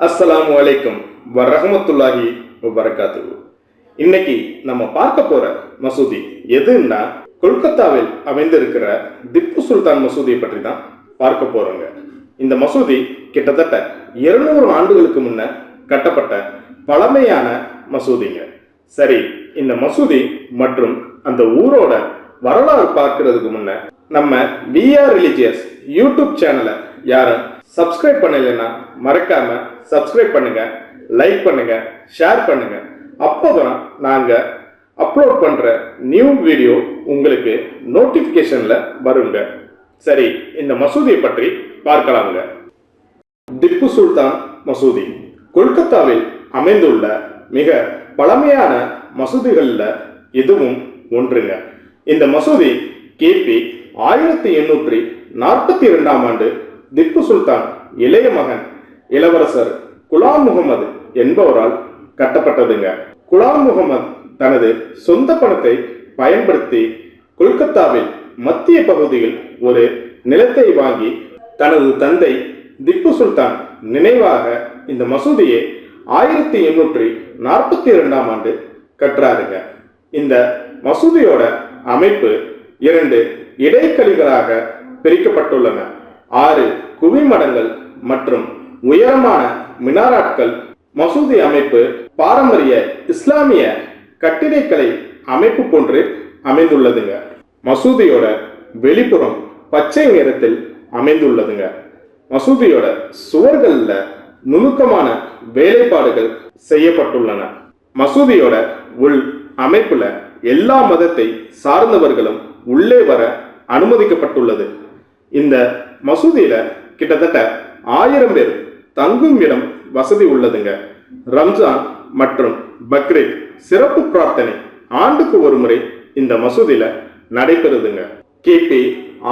அஸ்ஸலாமு அலைக்கும் வரஹமத்துல்லாஹி வரகாத்து இன்னைக்கு நம்ம பார்க்க போற மசூதி எதுன்னா கொல்கத்தாவில் அமைந்திருக்கிற திப்பு சுல்தான் மசூதியை பற்றி தான் பார்க்க போறோங்க. இந்த மசூதி கிட்டத்தட்ட 200 ஆண்டுகளுக்கு முன்ன கட்டப்பட்ட பழமையான மசூதிங்க. சரி இந்த மசூதி மற்றும் அந்த ஊரோட வரலாறு பார்க்கறதுக்கு முன்ன நம்ம விஆர் ரிலிஜியஸ் யூடியூப் சேனலை யாரும் சப்ஸ்கிரைப் பண்ணலைன்னா மறக்காம சப்ஸ்கிரைப் பண்ணுங்க லைக் பண்ணுங்க ஷேர் பண்ணுங்க. அப்போதான் நாங்க அப்லோட் பண்ற நியூ வீடியோ உங்களுக்கு நோட்டிபிகேஷன்ல வருங்க. சரி இந்த மசூதியை பற்றி பார்க்கலாங்க. திப்பு சுல்தான் மசூதி கொல்கத்தாவில் அமைந்துள்ள மிக பழமையான மசூதிகளில் இதுவும் ஒன்றுங்க. இந்த மசூதி கிபி ஆயிரத்தி எண்ணூற்றி நாற்பத்தி இரண்டாம் ஆண்டு திப்பு சுல்தான் இளைய மகன் இளவரசர் குலாம் முகமது என்பவரால் கட்டப்பட்டதுங்க. குலாம் முகமது தனது சொந்த பணத்தை பயன்படுத்தி கொல்கத்தாவில் மத்திய பகுதியில் ஒரு நிலத்தை வாங்கி தனது தந்தை திப்பு சுல்தான் நினைவாக இந்த மசூதியை ஆயிரத்தி எண்ணூற்றி நாற்பத்தி இரண்டாம் ஆண்டு கற்றாருங்க. இந்த மசூதியோட அமைப்பு இரண்டு இடைக்கழிகளாக பிரிக்கப்பட்டுள்ளன. ஆறு குவிமடங்கள் மற்றும் உயரமான மினாராட்கள். மசூதி அமைப்பு பாரம்பரிய இஸ்லாமிய கட்டிடக்கலை அமைப்பு போன்று அமைந்துள்ளதுங்க. மசூதியோட வெளிப்புறம் பச்சை நிறத்தில் அமைந்துள்ளதுங்க. மசூதியோட சுவர்களில் நுணுக்கமான வேலைப்பாடுகள் செய்யப்பட்டுள்ளன. மசூதியோட உள் அமைப்புல எல்லா மதத்தை சார்ந்தவர்களும் உள்ளே வர அனுமதிக்கப்பட்டுள்ளது. இந்த மசூதியில கிட்டத்தட்ட ஆயிரம் பேர் தங்கும் இடம் வசதி உள்ளதுங்க. ரம்ஜான் மற்றும் பக்ரீத் சிறப்பு பிரார்த்தனை ஆண்டுக்கு ஒரு முறை இந்த மசூதியில நடைபெறுதுங்க. கிபி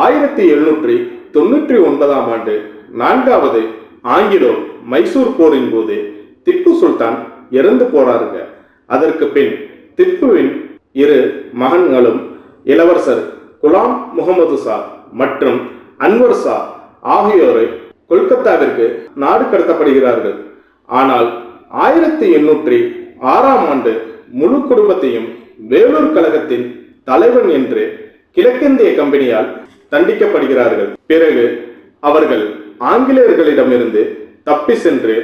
ஆயிரத்தி எழுநூற்றி தொண்ணூற்றி ஒன்பதாம் ஆண்டு நான்காவது ஆங்கிலோ மைசூர் போரின் போது திப்பு சுல்தான் இறந்து போறாருங்க. அதற்கு பின் திப்புவின் இரு மகன்களும் இளவரசர் குலாம் முகமது சா மற்றும் அன்வர் ஷா ஆகியோரை கொல்கத்தாவிற்கு நாடு கடத்தப்படுகிறார்கள். ஆனால் ஆயிரத்தி எண்ணூற்றி ஆறாம் ஆண்டு முழு குடும்பத்தையும் வேலூர் கழகத்தின் தலைவன் என்று கிழக்கிந்திய கம்பெனியால் தண்டிக்கப்படுகிறார்கள். பிறகு அவர்கள் ஆங்கிலேயர்களிடமிருந்து தப்பி சென்று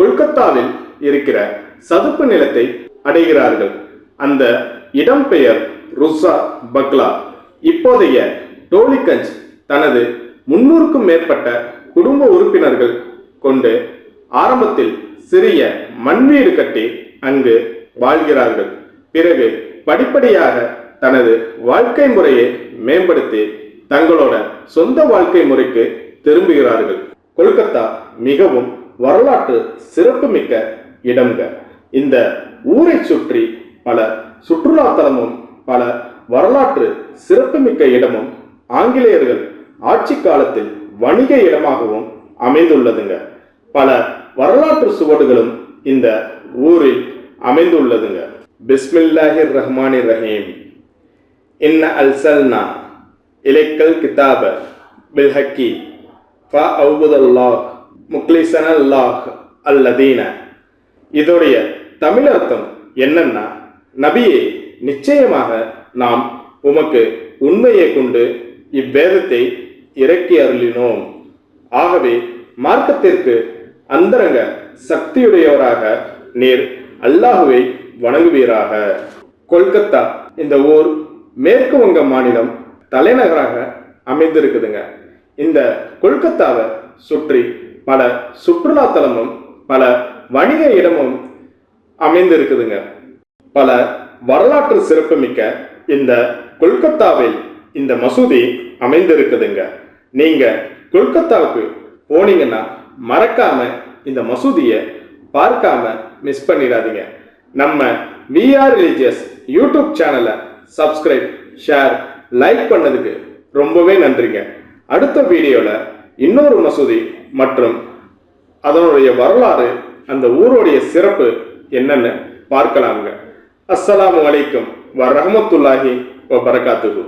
கொல்கத்தாவில் இருக்கிற சதுப்பு நிலத்தை அடைகிறார்கள். அந்த இடம் பெயர் ருசா பக்லா இப்போதைய டோலிகஞ்ச் தனது முன்னூறுக்கும் மேற்பட்ட குடும்ப உறுப்பினர்கள் கொண்டு ஆரம்பத்தில் சிறிய மண் வீடு கட்டி அங்கு வாழ்கிறார்கள். பிறகு படிப்படியாக தனது வாழ்க்கை முறையை மேம்படுத்தி தங்களோட சொந்த வாழ்க்கை முறைக்கு திரும்புகிறார்கள். கொல்கத்தா மிகவும் வரலாற்று சிறப்புமிக்க இடம்ங்க. இந்த ஊரை சுற்றி பல சுற்றுலா தலமும் பல வரலாற்று சிறப்புமிக்க இடமும் ஆங்கிலேயர்கள் ஆட்சி காலத்தில் வணிக இடமாகவும் அமைந்துள்ளதுங்க. பல வரலாற்று சுவடுகளும் இந்த ஊரில் அமைந்துள்ளதுங்க. பிஸ்மில்லாஹிர் ரஹ்மானிர் ரஹீம் இன்ன அல்சல்னா இலைக்கல் கிதாப பில்ஹக்கி ஃபா அவுபுதல்லாஹ் முக்லிசனல்லாஹ் அல்லதீன. இதோடைய தமிழ் அர்த்தம் என்னன்னா நபியே நிச்சயமாக நாம் உமக்கு உண்மையை கொண்டு இவ்வேதத்தை இறக்கி அருளினோம். ஆகவே மார்க்கத்திற்கு அந்தரங்க சக்தியுடையவராக நீர் அல்லாஹுவை வணங்குவீராக. கொல்கத்தா இந்த ஊர் மேற்கு வங்க மாநிலம் தலைநகராக அமைந்திருக்குதுங்க. இந்த கொல்கத்தாவை சுற்றி பல சுற்றுலா தலமும் பல வணிக இடமும் அமைந்திருக்குதுங்க. பல வரலாற்று சிறப்புமிக்க இந்த கொல்கத்தாவில் இந்த மசூதி அமைந்திருக்குதுங்க. நீங்கள் கொல்கத்தாவுக்கு போனீங்கன்னா மறக்காம இந்த மசூதியை பார்க்காம மிஸ் பண்ணிடாதீங்க. நம்ம விஆர் ரிலீஜியஸ் யூடியூப் சேனலை சப்ஸ்கிரைப் ஷேர் லைக் பண்ணதுக்கு ரொம்பவே நன்றிங்க. அடுத்த வீடியோவில் இன்னொரு மசூதி மற்றும் அதனுடைய வரலாறு அந்த ஊருடைய சிறப்பு என்னன்னு பார்க்கலாங்க அஸ்ஸலாமு அலைக்கும் வரஹமத்துல்லாஹி வபரகாத்துஹு.